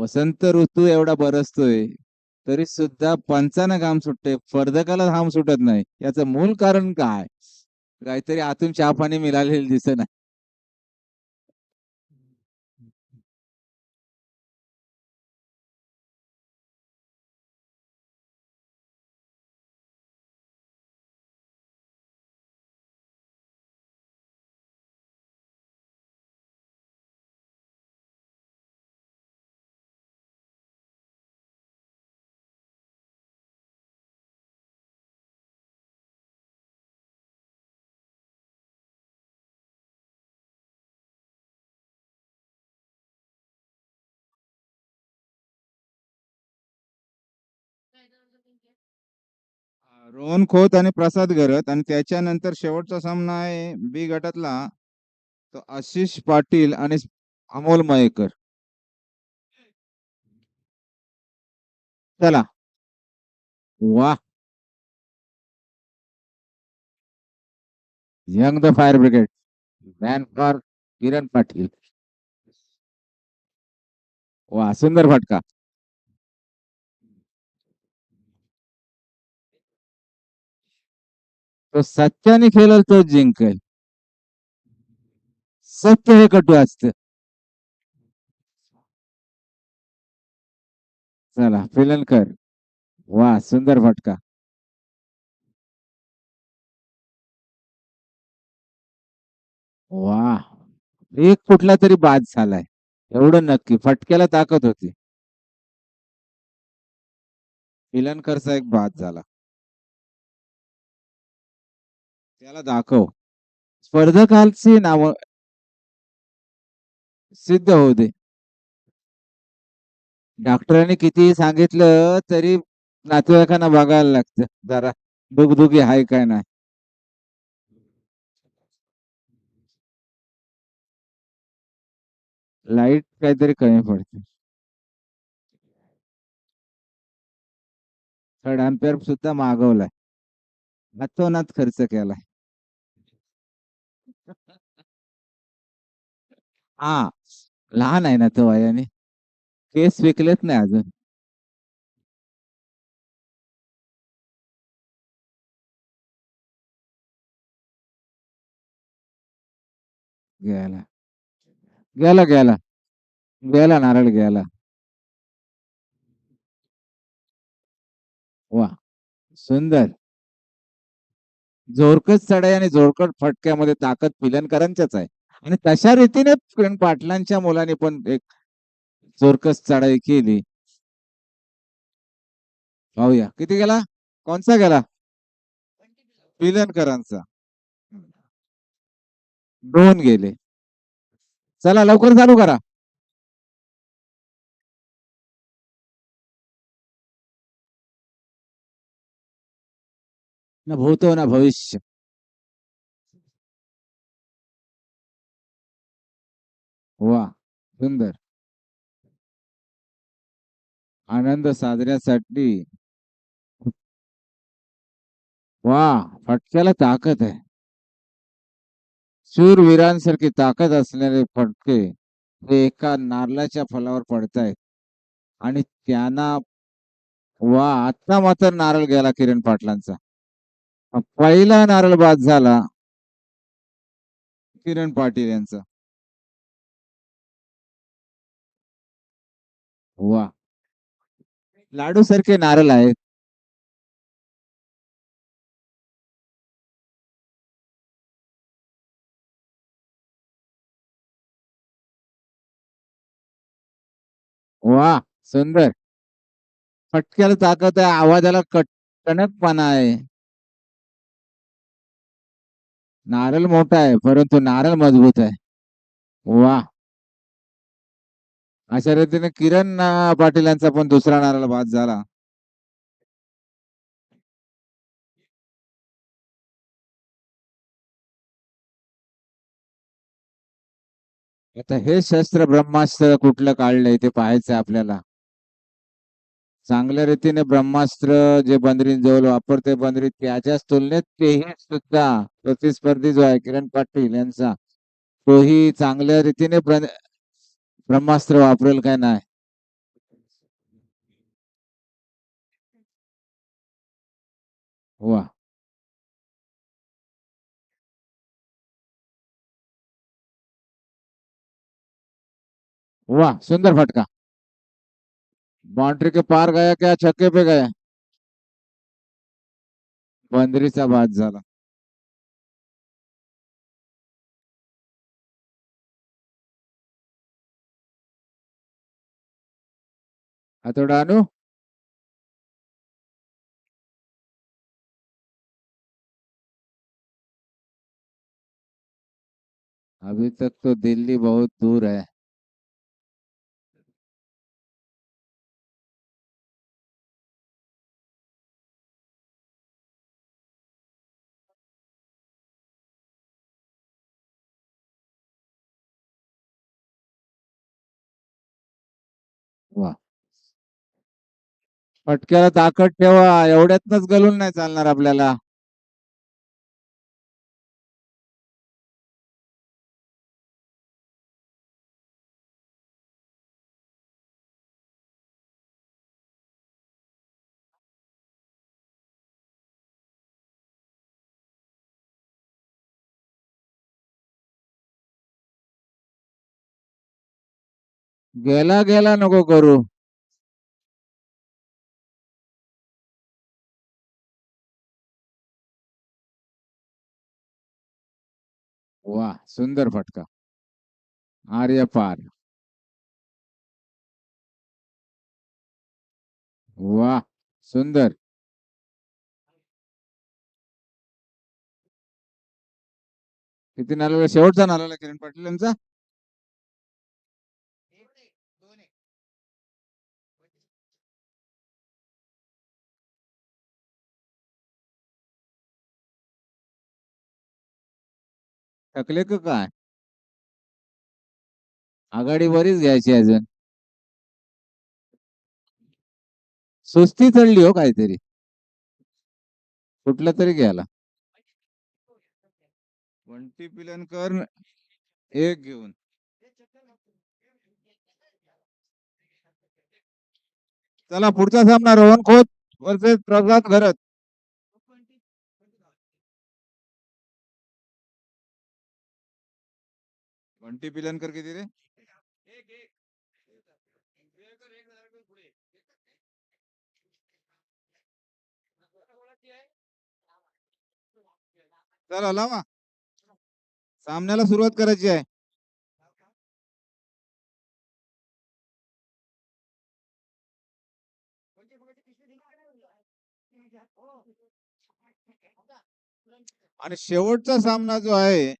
वसंत ऋतू एवढा बरसतोय तरी सुद्धा पंचानं घाम सुटते फर्दकाला घाम सुटत नाही. याचं मूळ कारण काय? काहीतरी आतून चहा पाणी मिळालेलं दिसत रोहन खोत आणि प्रसाद गरत आणि त्याच्यानंतर शेवटचा सामना आहे बी गटातला. तो आशिष पाटील आणि अमोल मयेकर. चला. वा young the fire brigade. Man for Kiran Patil. वा सुंदर फटका. तो सत्याने खेळल तो जिंकेल. सत्य हे कटू असत. चला फिलनकर वा सुंदर फटका. वा एक कुठला तरी बाद झालाय. एवढं नक्की फटक्याला ताकद होती. फिलनकरचा एक बाद झाला. त्याला दाखव. स्पर्धकांची नाव सिद्ध होऊ दे. डॉक्टरांनी किती सांगितलं तरी नातेवाईकांना बघायला लागतं. जरा दुखदुखी हाय काय नाही. लाइट काहीतरी कमी पडते. थर्ड अम्पेअर सुद्धा मागवलाय. अतोनात खर्च केलाय. हा लहान आहे ना तो वयाने केस विकलेत नाही अजून. गेला गेला गेला गेला नारळ गेला वा सुंदर. जोरकट चढाई आणि जोरकट फटक्यामध्ये ताकद पिलनकरांच्याच आहे. आणि तशा रीतीने किरण पाटलांच्या मुलाने पण एक जोरकस चढाई केली. पाहूया. किती गेला? कोणचा गेला? पिलनकरांचा दोन गेले. चला लवकर चालू करा. न भूतो ना भविष्य। वा सुंदर। आनंद साजऱ्यासाठी वा फटक्याला ताकद आहे. शूरवीरांसारखी ताकद असलेले फटके हे एका नारळाच्या फलावर पडतायत. आणि त्यांना वा आता मात्र नारळ गेला किरण पाटलांचा. पहिला नारळ बाद झाला किरण पाटील यांचा. वा लाडू सारखे नारळ आहेत. वा सुंदर. फटक्याला ताकद आहे आवाजाला कट आहे. नारळ मोठा आहे परंतु नारळ मजबूत आहे. वा. अशा रीतीने किरण पाटील यांचा पण दुसरा नारळ बाद झाला. आता हे शस्त्र ब्रह्मास्त्र कुठलं काढलंय ते पाहायचंय आपल्याला. चांगल्या रीतीने ब्रह्मास्त्र जे बंदरींजवळ वापरते बंदरी त्याच्याच तुलनेत तेही सुद्धा प्रतिस्पर्धी जो आहे किरण पाटील यांचा तोही चांगल्या रीतीने ब्रह्मास्त्र वापरेल काय नाही? वा. वा सुंदर फटका. बाउंड्री के पार गया क्या? छक्के पे गया। बंदरीचा बाद झाला हातोडा अनु अभी तक तो दिल्ली बहुत दूर है। वा. फटक्याला ताकद ठेवा एवढ्यातनच गलून नाही चालणार आपल्याला. गेला गेला नको करू. वा सुंदर फटका. आर्य पार. वा सुंदर. किती नाला शेवटचा नाला किरण पाटील यांचा? थकले का काय? आघाडी बरीच घ्यायची अजून. सुस्ती चढली हो काहीतरी. कुठलं तरी घ्यायला. बंटी पिलनकर एक घेऊन. चला पुढचा सामना रोहन खोत वर्सेस प्रसाद घरत. बंटी पिलनकर किती रे? चला लावा सामन्याला सुरुवात करायची आहे. आणि शेवटचा सामना जो आहे